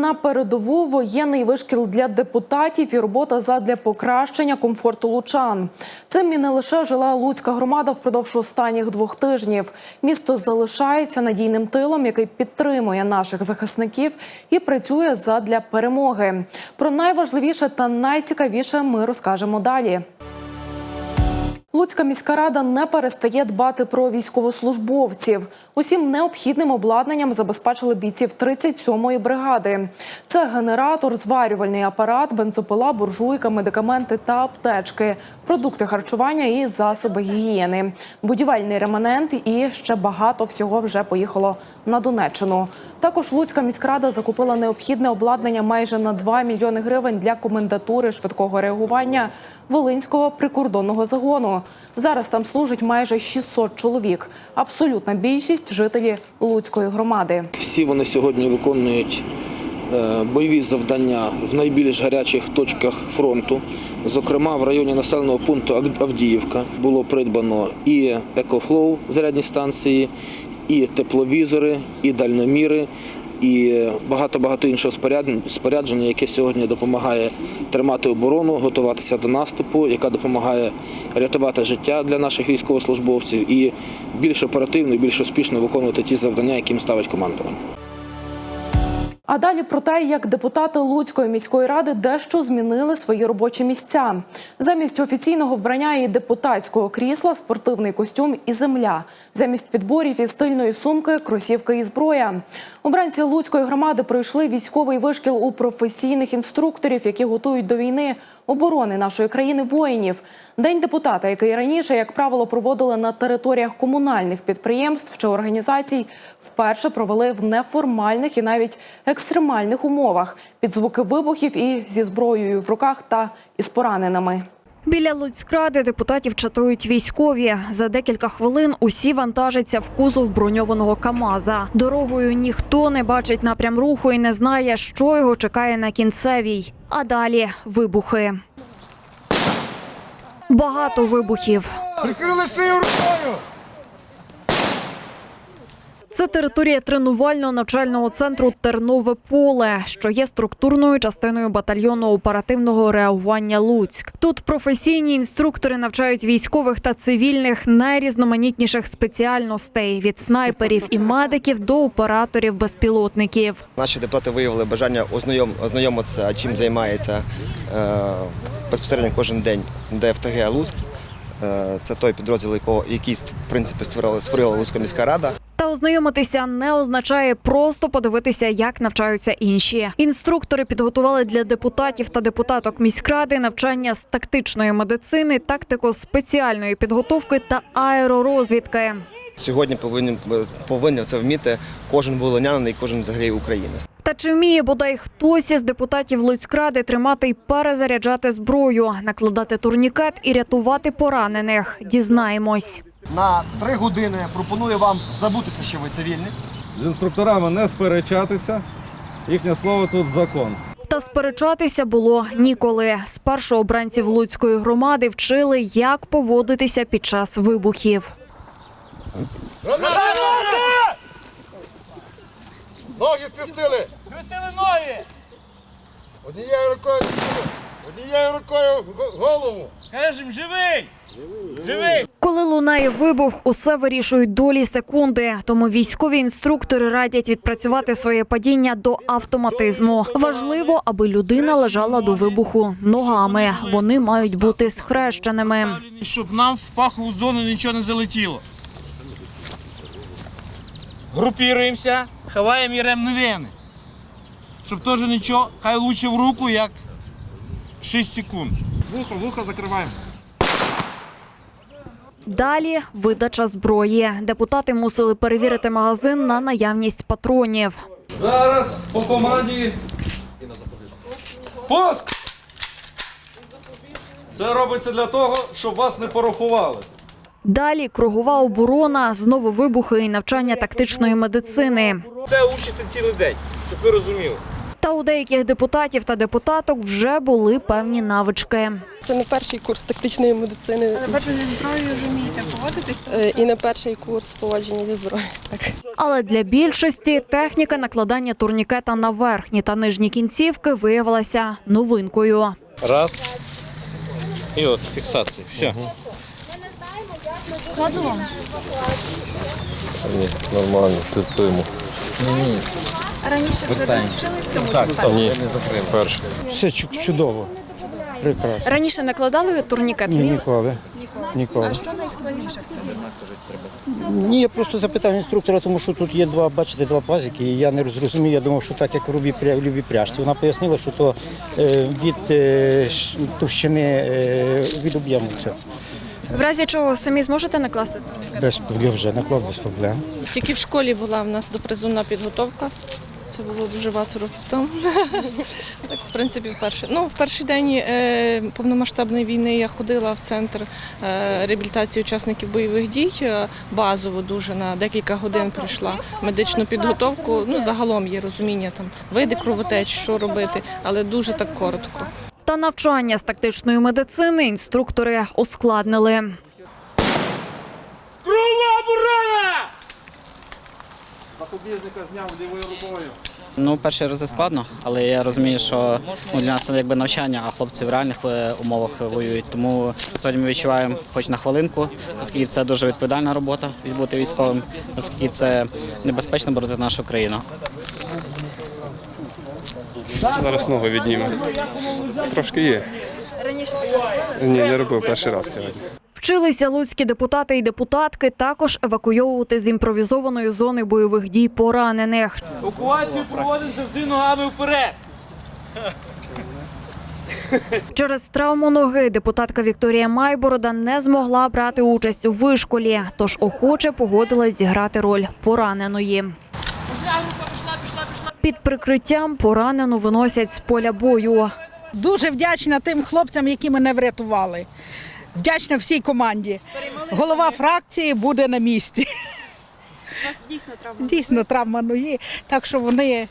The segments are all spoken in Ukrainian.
на передову воєнний вишкіл для депутатів і робота задля покращення комфорту лучан. Цим і не лише жила Луцька громада впродовж останніх двох тижнів. Місто залишається надійним тилом, який підтримує наших захисників і працює задля перемоги. Про найважливіше та найцікавіше ми розкажемо далі. Луцька міська рада не перестає дбати про військовослужбовців. Усім необхідним обладнанням забезпечили бійців 37-ї бригади. Це генератор, зварювальний апарат, бензопила, буржуйка, медикаменти та аптечки, продукти харчування і засоби гігієни, будівельний реманент і ще багато всього вже поїхало на Донеччину. Також Луцька міськрада закупила необхідне обладнання майже на 2 мільйони гривень для комендатури швидкого реагування Волинського прикордонного загону. Зараз там служить майже 600 чоловік. Абсолютна більшість жителі Луцької громади. Всі вони сьогодні виконують е, бойові завдання в найбільш гарячих точках фронту. Зокрема, в районі населеного пункту Ав- Авдіївка було придбано і екофлоу зарядні станції, і тепловізори, і дальноміри, і багато-багато іншого споряд- спорядження, яке сьогодні допомагає тримати оборону, готуватися до наступу, яка допомагає рятувати життя для наших військовослужбовців і більш оперативно і більш успішно виконувати ті завдання, яким ставить командування. А далі про те, як депутати Луцької міської ради дещо змінили свої робочі місця. Замість офіційного вбрання і депутатського крісла спортивний костюм і земля. Замість підборів і стильної сумки кросівки і зброя. Обранці Луцької громади пройшли військовий вишкіл у професійних інструкторів, які готують до війни оборони нашої країни воїнів. День депутата, який раніше, як правило, проводили на територіях комунальних підприємств чи організацій, вперше провели в неформальних і навіть екстремальних умовах під звуки вибухів і зі зброєю в руках та із пораненими. Біля Луцькради депутатів чатують військові. За декілька хвилин усі вантажаться в кузов броньованого КАМАЗа. Дорогою ніхто не бачить напрям руху і не знає, що його чекає на кінцевій. А далі вибухи. Багато вибухів. Прикрили шию рукою! Це територія тренувально-навчального центру Тернове поле, що є структурною частиною батальйону оперативного реагування Луцьк. Тут професійні інструктори навчають військових та цивільних найрізноманітніших спеціальностей від снайперів і медиків до операторів безпілотників. Наші депутати виявили бажання ознайом, ознайомитися, чим займається е, безпосередньо кожен день ДФТГ Луцьк. Е, це той підрозділ, який в принципі створила, створила Луцька міська рада. Ознайомитися не означає просто подивитися, як навчаються інші. Інструктори підготували для депутатів та депутаток міськради навчання з тактичної медицини, тактико-спеціальної підготовки та аеророзвідки. Сьогодні повинен, повинен це вміти кожен волинянин і кожен взагалі українець. Та чи вміє бодай хтось із депутатів Луцькради тримати й перезаряджати зброю, накладати турнікет і рятувати поранених? Дізнаємось. На три години пропоную вам забутися, що ви цивільні. З інструкторами не сперечатися. Їхнє слово тут закон. Та сперечатися було ніколи. Спершу обранців Луцької громади вчили, як поводитися під час вибухів. Ноги схрестили! Хрестили ноги! Однією рукою однією рукою голову. Кажем, живий! Живий! Коли лунає вибух, усе вирішують долі секунди. Тому військові інструктори радять відпрацювати своє падіння до автоматизму. Важливо, аби людина лежала до вибуху ногами. Вони мають бути схрещеними. Щоб нам в пахову зону нічого не залетіло. Групіруємося, ховаємо і ремновини. Щоб теж нічого, хай лучше в руку, як 6 секунд. Вухо, вухо закриваємо. Далі видача зброї. Депутати мусили перевірити магазин на наявність патронів. Зараз по команді. Пуск! Це робиться для того, щоб вас не порахували. Далі кругова оборона, знову вибухи і навчання тактичної медицини. Це учиться цілий день, щоб ви розуміли. Та у деяких депутатів та депутаток вже були певні навички. Це не перший курс тактичної медицини. Але бачу, зі зброєю вже вмієте поводитись. Е, І не перший курс поводження зі зброєю. Так. Але для більшості техніка накладання турнікета на верхні та нижні кінцівки виявилася новинкою. Раз. І от фіксація. Все. Нормально, терпимо. Раніше вже десь вчились цьому? Ні, перше. Все чудово. Прекрасно. Раніше накладали турнікет? Ні, ніколи. Ніколи. А що найскладніше в цьому? Ні, я просто запитав інструктора, тому що тут є два, бачите, два пазики, і я не зрозумів, я думав, що так, як у любій, пря- любій пряжці. Вона пояснила, що то е, від е, товщини е, від об'єму цього. В разі чого самі зможете накласти? Без, я вже наклав без проблем. Тільки в школі була в нас допризовна підготовка. Це було дуже багато років тому. так, в принципі, вперше. Ну, в перший день е, повномасштабної війни я ходила в центр е, реабілітації учасників бойових дій. Е, базово дуже на декілька годин пройшла медичну підготовку. Ну, загалом є розуміння там види кровотеч, що робити, але дуже так коротко. Та навчання з тактичної медицини інструктори ускладнили. Ну, перші рази складно, але я розумію, що ну, для нас це якби навчання, а хлопці в реальних е, умовах воюють. Тому сьогодні ми відчуваємо хоч на хвилинку, оскільки це дуже відповідальна робота бути військовим, оскільки це небезпечно боротити нашу країну. Зараз ногу відніме. Трошки є. Раніше Ні, не робив перший раз сьогодні. Вчилися луцькі депутати і депутатки також евакуйовувати з імпровізованої зони бойових дій поранених. Евакуацію проводимо завжди ногами вперед. Через травму ноги депутатка Вікторія Майборода не змогла брати участь у вишколі, тож охоче погодилась зіграти роль пораненої. Під прикриттям поранену виносять з поля бою. Дуже вдячна тим хлопцям, які мене врятували. Вдячна всій команді. Голова фракції буде на місці. у вас дійсно травма. Дійсно, травма ноги. Так що вони.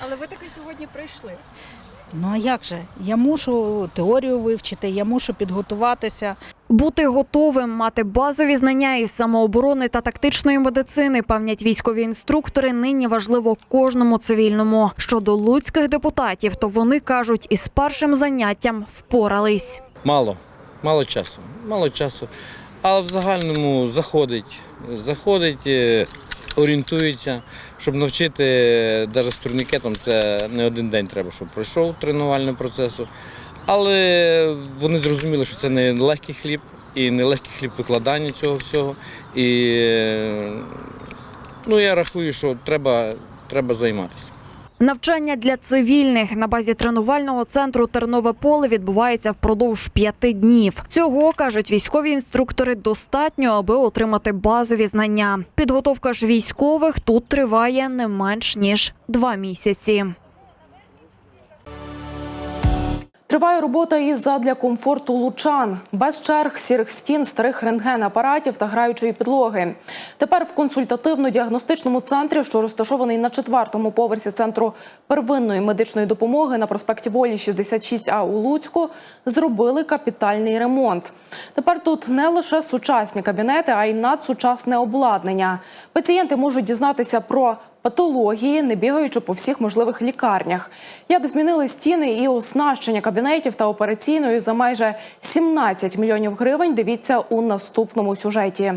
Але ви таки сьогодні прийшли. Ну а як же? Я мушу теорію вивчити, я мушу підготуватися. Бути готовим, мати базові знання із самооборони та тактичної медицини, певнять військові інструктори. Нині важливо кожному цивільному. Щодо луцьких депутатів, то вони кажуть, із першим заняттям впорались. Мало, мало часу. Мало часу. Але в загальному заходить. Заходить, е, орієнтується. Щоб навчити навіть з турнікетом, це не один день треба, щоб пройшов тренувальний процесу. Але вони зрозуміли, що це не легкий хліб і не легкий хліб викладання цього всього. І ну, я рахую, що треба, треба займатися. Навчання для цивільних на базі тренувального центру Тернове поле відбувається впродовж п'яти днів. Цього кажуть військові інструктори достатньо, аби отримати базові знання. Підготовка ж військових тут триває не менш ніж два місяці. Триває робота із задля комфорту лучан, без черг, сірих стін, старих рентген-апаратів та граючої підлоги. Тепер в консультативно-діагностичному центрі, що розташований на четвертому поверсі центру первинної медичної допомоги на проспекті Волі 66А у Луцьку, зробили капітальний ремонт. Тепер тут не лише сучасні кабінети, а й надсучасне обладнання. Пацієнти можуть дізнатися про патології, не бігаючи по всіх можливих лікарнях. Як змінили стіни і оснащення кабінетів та операційної за майже 17 мільйонів гривень, дивіться у наступному сюжеті.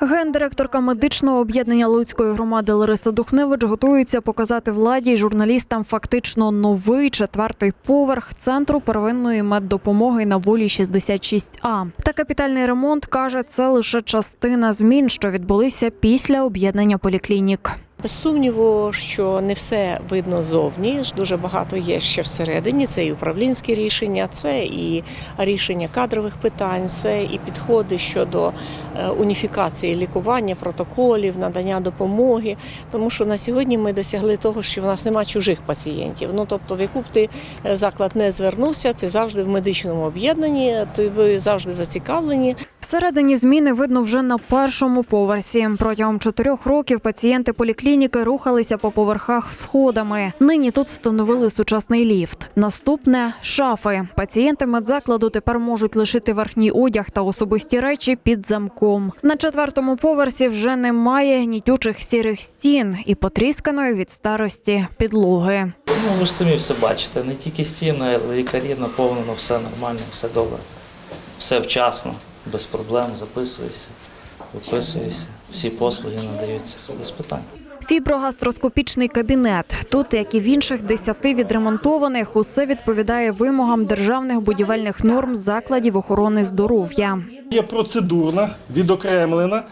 Гендиректорка медичного об'єднання Луцької громади Лариса Духневич готується показати владі й журналістам фактично новий четвертий поверх центру первинної меддопомоги на волі 66А. Та капітальний ремонт каже, це лише частина змін, що відбулися після об'єднання поліклінік. Без сумніву, що не все видно зовні. Дуже багато є ще всередині. Це і управлінські рішення, це і рішення кадрових питань, це і підходи щодо е, уніфікації лікування, протоколів, надання допомоги. Тому що на сьогодні ми досягли того, що в нас немає чужих пацієнтів. Ну тобто, в яку б ти е, заклад не звернувся, ти завжди в медичному об'єднанні, тобі завжди зацікавлені. Всередині зміни видно вже на першому поверсі. Протягом чотирьох років пацієнти поліклініки рухалися по поверхах сходами. Нині тут встановили сучасний ліфт. Наступне шафи. Пацієнти медзакладу тепер можуть лишити верхній одяг та особисті речі під замком. На четвертому поверсі вже немає гнітючих сірих стін і потрісканої від старості підлоги. Ну, ви ж самі все бачите, не тільки стіни, але лікарі наповнено, все нормально, все добре. Все вчасно, без проблем, записуєшся, виписуєшся. Всі послуги надаються без питань. Фіброгастроскопічний кабінет. Тут, як і в інших десяти відремонтованих, усе відповідає вимогам державних будівельних норм закладів охорони здоров'я. Є процедурна, відокремлена,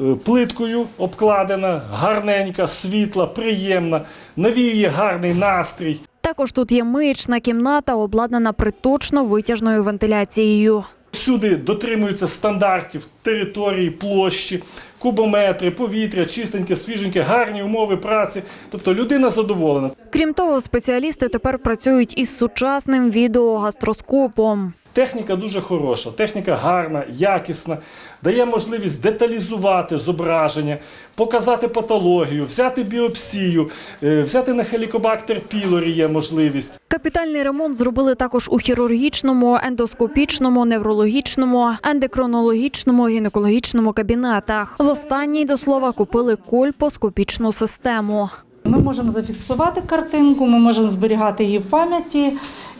е, плиткою обкладена, гарненька, світла, приємна, навіює гарний настрій. Також тут є миючна кімната, обладнана приточно витяжною вентиляцією. Всюди дотримуються стандартів території, площі, кубометри, повітря, чистеньке, свіженьке, гарні умови праці. Тобто людина задоволена. Крім того, спеціалісти тепер працюють із сучасним відеогастроскопом. Техніка дуже хороша, техніка гарна, якісна, дає можливість деталізувати зображення, показати патологію, взяти біопсію, е, взяти на хелікобактер пілорі є можливість. Капітальний ремонт зробили також у хірургічному, ендоскопічному, неврологічному, ендокронологічному, гінекологічному кабінетах. В останній до слова купили кольпоскопічну систему. Ми можемо зафіксувати картинку, ми можемо зберігати її в пам'яті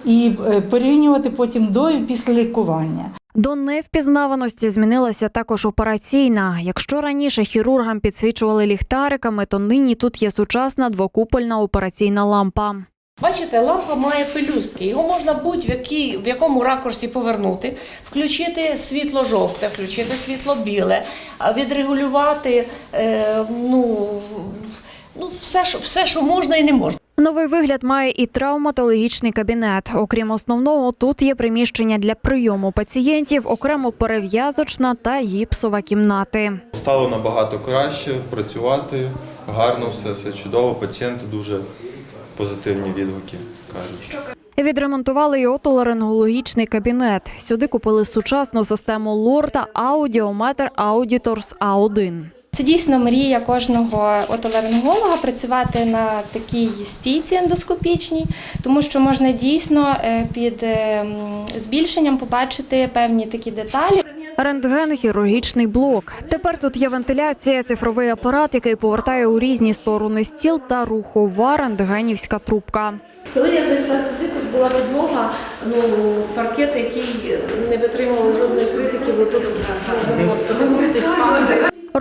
і е, порівнювати потім до і після лікування. До невпізнаваності змінилася також операційна. Якщо раніше хірургам підсвічували ліхтариками, то нині тут є сучасна двокупольна операційна лампа. Бачите, лампа має пелюстки. Його можна будь-в якій, в якому ракурсі повернути, включити світло жовте, включити світло біле, а відрегулювати е, ну, ну, все, що, все, що можна і не можна. Новий вигляд має і травматологічний кабінет. Окрім основного, тут є приміщення для прийому пацієнтів, окремо перев'язочна та гіпсова кімнати. Стало набагато краще працювати, гарно все, все чудово. Пацієнти дуже позитивні відгуки кажуть. Відремонтували й отоларингологічний кабінет. Сюди купили сучасну систему лор та аудіометр Auditors A1. Це дійсно мрія кожного отоларинголога працювати на такій стійці ендоскопічній, тому що можна дійсно е, під е, збільшенням побачити певні такі деталі. Рентген хірургічний блок. Тепер тут є вентиляція, цифровий апарат, який повертає у різні сторони стіл та рухова рентгенівська трубка. Коли я зайшла сюди, тут була підлога, ну, паркет, який не витримував жодної критики, бо тут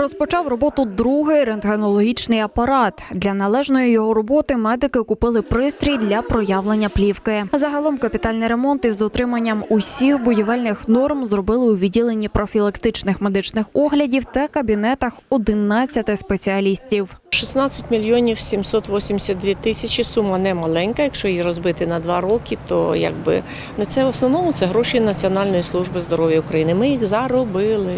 Розпочав роботу другий рентгенологічний апарат. Для належної його роботи медики купили пристрій для проявлення плівки. Загалом капітальний ремонт із дотриманням усіх будівельних норм зробили у відділенні профілактичних медичних оглядів та кабінетах 11 спеціалістів. 16 мільйонів 782 тисячі. Сума не маленька. Якщо її розбити на два роки, то якби на це в основному це гроші Національної служби здоров'я України. Ми їх заробили.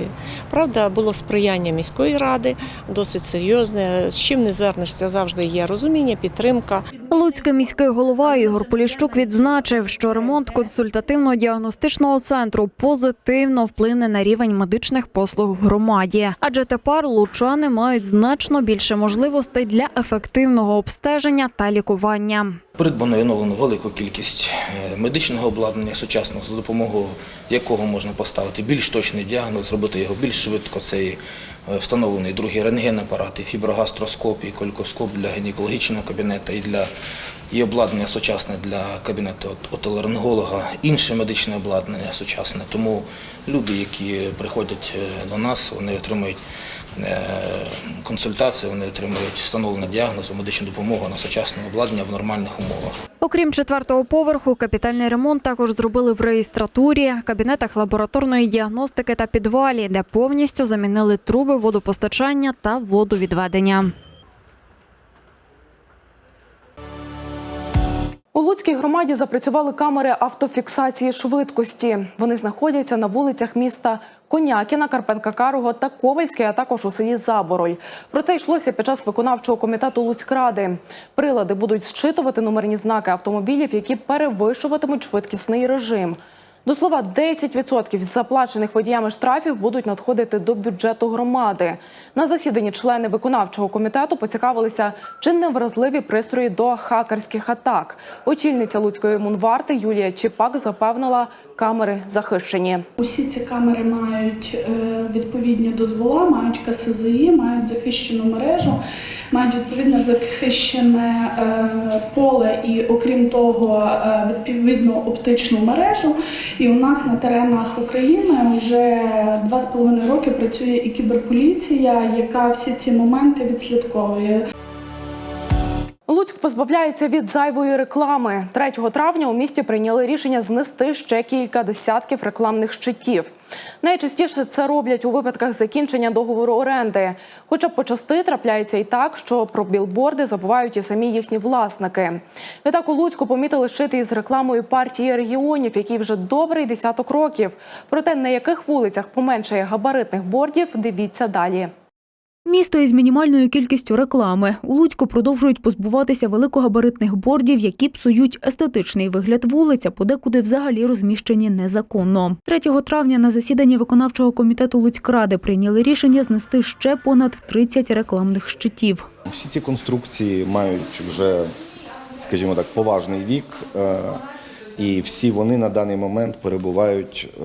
Правда, було сприяння міської ради, досить серйозне. З чим не звернешся, завжди є розуміння, підтримка. Луцький міський голова Ігор Поліщук відзначив, що ремонт консультативно-діагностичного центру позитивно вплине на рівень медичних послуг в громаді, адже тепер лучани мають значно більше можливостей для ефективного обстеження та лікування. Придбано і оновлено велику кількість е, медичного обладнання сучасного, за допомогою якого можна поставити більш точний діагноз, зробити його більш швидко. Це і встановлений другий рентген-апарат, і фіброгастроскоп, і колькоскоп для гінекологічного кабінету, і для і обладнання сучасне для кабінету от- отоларинголога, інше медичне обладнання сучасне. Тому люди, які приходять е, до нас, вони отримують е, консультації, вони отримують встановлення діагнозу, медичну допомогу на сучасне обладнання в нормальних умовах. Окрім четвертого поверху, капітальний ремонт також зробили в реєстратурі, кабінетах лабораторної діагностики та підвалі, де повністю замінили труби водопостачання та водовідведення. У Луцькій громаді запрацювали камери автофіксації швидкості. Вони знаходяться на вулицях міста Конякіна, Карпенка Карого та Ковальське, а також у селі Забороль. Про це йшлося під час виконавчого комітету Луцькради. Прилади будуть зчитувати номерні знаки автомобілів, які перевищуватимуть швидкісний режим. До слова, 10% з заплачених водіями штрафів будуть надходити до бюджету громади. На засіданні члени виконавчого комітету поцікавилися, чи не вразливі пристрої до хакерських атак. Очільниця Луцької мунварти Юлія Чіпак запевнила, камери захищені. Усі ці камери мають е, відповідні дозвола, мають КСЗІ, мають захищену мережу, мають відповідно захищене е, поле і, окрім того, е, відповідну оптичну мережу. І у нас на теренах України вже два з половиною роки працює і кіберполіція, яка всі ці моменти відслідковує. Луцьк позбавляється від зайвої реклами. 3 травня у місті прийняли рішення знести ще кілька десятків рекламних щитів. Найчастіше це роблять у випадках закінчення договору оренди. Хоча почасти трапляється і так, що про білборди забувають і самі їхні власники. Відтак у Луцьку помітили щити із рекламою партії регіонів, які вже добрий десяток років. Проте на яких вулицях поменшає габаритних бордів, дивіться далі. Місто із мінімальною кількістю реклами. У Луцьку продовжують позбуватися великогабаритних бордів, які псують естетичний вигляд вулиць, а подекуди взагалі розміщені незаконно. 3 травня на засіданні виконавчого комітету Луцькради прийняли рішення знести ще понад 30 рекламних щитів. Всі ці конструкції мають вже, скажімо так, поважний вік, е, і всі вони на даний момент перебувають е,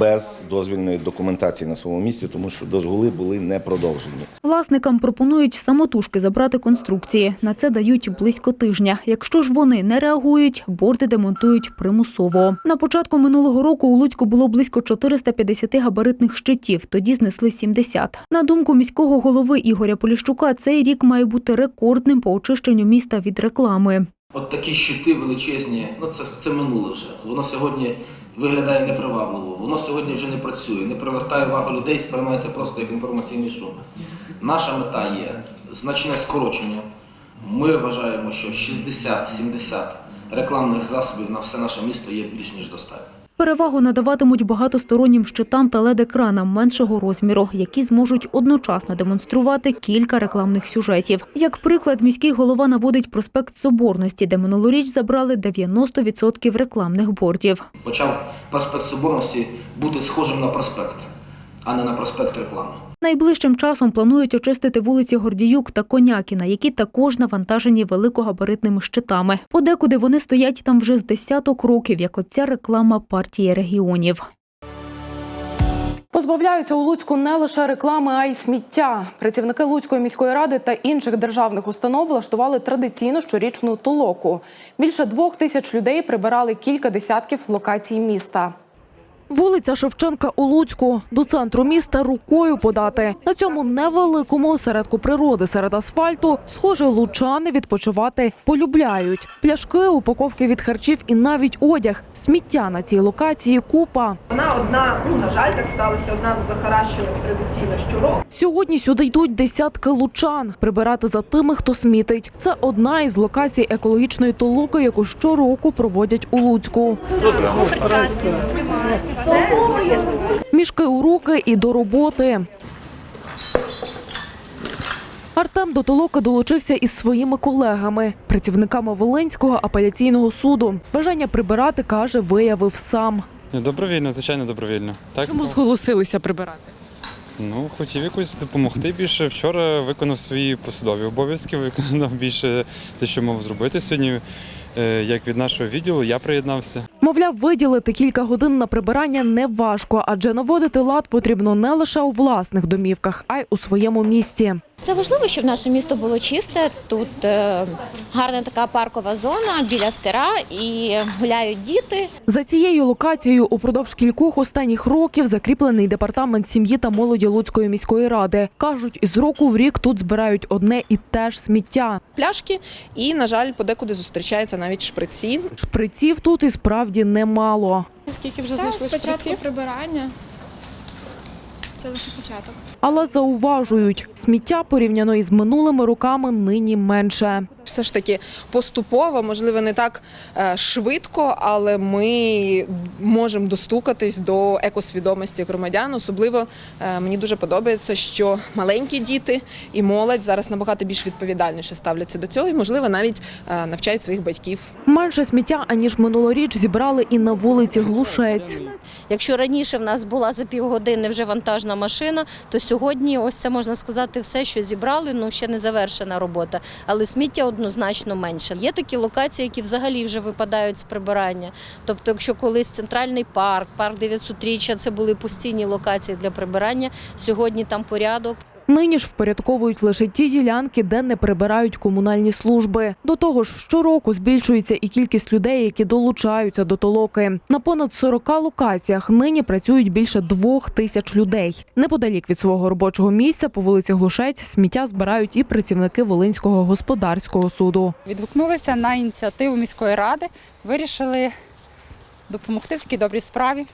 без дозвільної документації на своєму місці, тому що дозволи були не продовжені. Власникам пропонують самотужки забрати конструкції. На це дають близько тижня. Якщо ж вони не реагують, борди демонтують примусово. На початку минулого року у Луцьку було близько 450 габаритних щитів. Тоді знесли 70. На думку міського голови Ігоря Поліщука, цей рік має бути рекордним по очищенню міста від реклами. От такі щити величезні, ну це, це минуле вже. Воно сьогодні виглядає непривабливо, воно сьогодні вже не працює, не привертає увагу людей, сприймається просто як інформаційний шум. Наша мета є значне скорочення. Ми вважаємо, що 60-70 рекламних засобів на все наше місто є більш ніж достатньо. Перевагу надаватимуть багатостороннім щитам та лед-екранам меншого розміру, які зможуть одночасно демонструвати кілька рекламних сюжетів. Як приклад, міський голова наводить проспект Соборності, де минулоріч забрали 90% рекламних бордів. Почав проспект Соборності бути схожим на проспект, а не на проспект реклами. Найближчим часом планують очистити вулиці Гордіюк та Конякіна, які також навантажені великогабаритними щитами. Подекуди вони стоять там вже з десяток років, як оця реклама партії регіонів. Позбавляються у Луцьку не лише реклами, а й сміття. Працівники Луцької міської ради та інших державних установ влаштували традиційну щорічну толоку. Більше двох тисяч людей прибирали кілька десятків локацій міста. Вулиця Шевченка у Луцьку до центру міста рукою подати. На цьому невеликому осередку природи серед асфальту, схоже, лучани відпочивати полюбляють. Пляшки, упаковки від харчів і навіть одяг. Сміття на цій локації купа. Вона одна, ну на жаль, так сталося, одна з захаращених традиційно щороку. Сьогодні сюди йдуть десятки лучан прибирати за тими, хто смітить. Це одна із локацій екологічної толоки, яку щороку проводять у Луцьку. Мішки у руки і до роботи. Артем до толоки долучився із своїми колегами, працівниками Волинського апеляційного суду. Бажання прибирати, каже, виявив сам. Добровільно, звичайно, добровільно. Так? Чому зголосилися прибирати? Ну, хотів якось допомогти більше. Вчора виконав свої посадові обов'язки, виконав більше те, що мав зробити сьогодні. Е, Як від нашого відділу, я приєднався. Мовляв, виділити кілька годин на прибирання не важко, адже наводити лад потрібно не лише у власних домівках, а й у своєму місті. Це важливо, щоб наше місто було чисте. Тут е, гарна така паркова зона біля стира і гуляють діти. За цією локацією упродовж кількох останніх років закріплений департамент сім'ї та молоді Луцької міської ради. кажуть, із року в рік тут збирають одне і те ж сміття. Пляшки і, на жаль, подекуди зустрічаються навіть шприці. Шприців тут і справді немало. Скільки вже знайшли спочатку прибирання. Це лише початок. Але зауважують, сміття порівняно із минулими роками нині менше. все ж таки поступово, можливо, не так е, швидко, але ми можемо достукатись до екосвідомості громадян. Особливо е, мені дуже подобається, що маленькі діти і молодь зараз набагато більш відповідальніше ставляться до цього, і можливо навіть е, навчають своїх батьків. Менше сміття аніж минулоріч зібрали і на вулиці Глушець. Якщо раніше в нас була за півгодини вже вантажна машина, то сьогодні ось це можна сказати все, що зібрали. Ну ще не завершена робота, але сміття однозначно менше. Є такі локації, які взагалі вже випадають з прибирання. Тобто, якщо колись центральний парк, парк 900-річчя, це були постійні локації для прибирання. Сьогодні там порядок. Нині ж впорядковують лише ті ділянки, де не прибирають комунальні служби. До того ж, щороку збільшується і кількість людей, які долучаються до толоки. На понад 40 локаціях нині працюють більше двох тисяч людей. Неподалік від свого робочого місця по вулиці Глушець сміття збирають і працівники Волинського господарського суду. Відгукнулися на ініціативу міської ради, вирішили допомогти в такій добрій справі.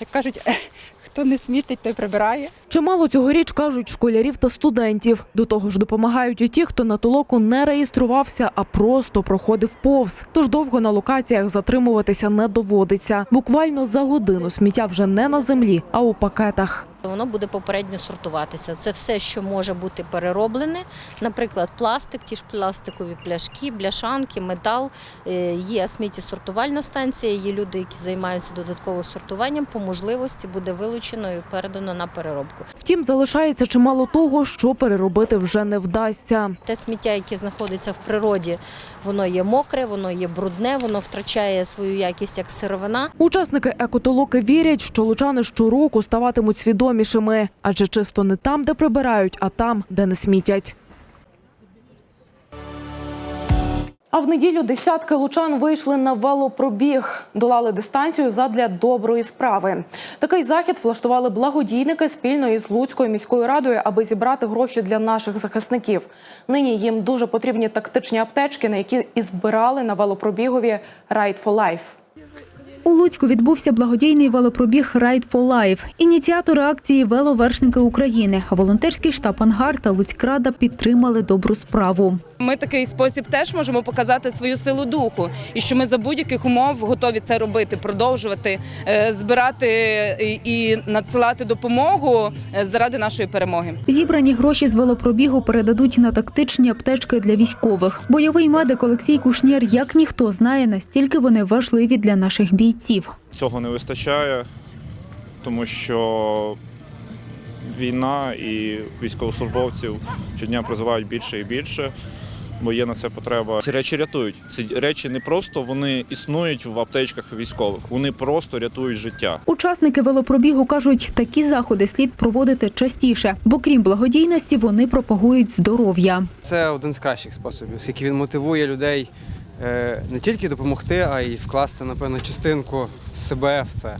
Як кажуть, хто не смітить, той прибирає. Чимало цьогоріч кажуть школярів та студентів. До того ж, допомагають і ті, хто на толоку не реєструвався, а просто проходив повз. Тож довго на локаціях затримуватися не доводиться. Буквально за годину сміття вже не на землі, а у пакетах. Воно буде попередньо сортуватися. Це все, що може бути перероблене. Наприклад, пластик, ті ж пластикові пляшки, бляшанки, метал. Е, Є сміттєсортувальна станція, є люди, які займаються додатково сортуванням. По можливості буде вилучено і передано на переробку. Втім, залишається чимало того, що переробити вже не вдасться. Те сміття, яке знаходиться в природі, воно є мокре, воно є брудне, воно втрачає свою якість як сировина. Учасники екотолоки вірять, що лучани щороку ставатимуть свідомішими, адже чисто не там, де прибирають, а там, де не смітять. А в неділю десятки лучан вийшли на велопробіг, долали дистанцію задля доброї справи. Такий захід влаштували благодійники спільно із Луцькою міською радою, аби зібрати гроші для наших захисників. Нині їм дуже потрібні тактичні аптечки, на які і збирали на велопробігові Ride for Life. У Луцьку відбувся благодійний велопробіг Ride for Life. Ініціатори акції Веловершники України. Волонтерський штаб Ангар та Луцькрада підтримали добру справу. Ми такий спосіб теж можемо показати свою силу духу, і що ми за будь-яких умов готові це робити, продовжувати е, збирати і- надсилати допомогу е, заради нашої перемоги. Зібрані гроші з велопробігу передадуть на тактичні аптечки для військових. Бойовий медик Олексій Кушнєр, як ніхто знає, настільки вони важливі для наших бійців. Цього не вистачає, тому що війна і військовослужбовців щодня призивають більше і більше, бо є на це потреба. Ці речі рятують. Ці речі не просто вони існують в аптечках військових, вони просто рятують життя. Учасники велопробігу кажуть, такі заходи слід проводити частіше, бо крім благодійності, вони пропагують здоров'я. Це один з кращих способів, оскільки він мотивує людей не тільки допомогти, а й вкласти, напевно, частинку себе в це.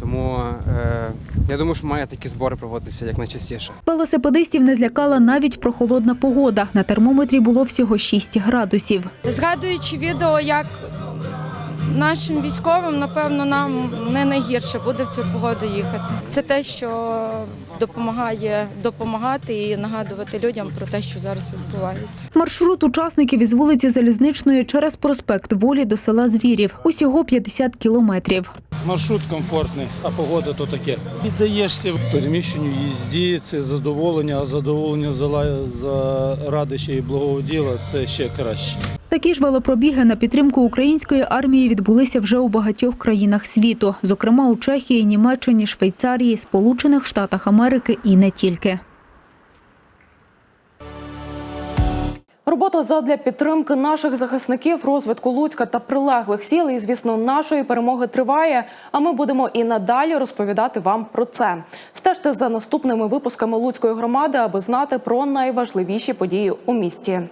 Тому е, я думаю, що має такі збори проводитися як найчастіше. Велосипедистів не злякала навіть прохолодна погода. На термометрі було всього 6 градусів. Згадуючи відео, як нашим військовим, напевно, нам не найгірше буде в цю погоду їхати. Це те, що допомагає допомагати і нагадувати людям про те, що зараз відбувається. Маршрут учасників із вулиці Залізничної через проспект Волі до села Звірів. Усього 50 кілометрів. Маршрут комфортний, а погода то таке. Віддаєшся в переміщенню їзді, це задоволення, а задоволення за, за ради ще й благого діла це ще краще. Такі ж велопробіги на підтримку української армії відбулися вже у багатьох країнах світу, зокрема у Чехії, Німеччині, Швейцарії, Сполучених Штатах Америки і не тільки. Робота задля підтримки наших захисників, розвитку Луцька та прилеглих сіл і, звісно, нашої перемоги триває. А ми будемо і надалі розповідати вам про це. Стежте за наступними випусками Луцької громади, аби знати про найважливіші події у місті.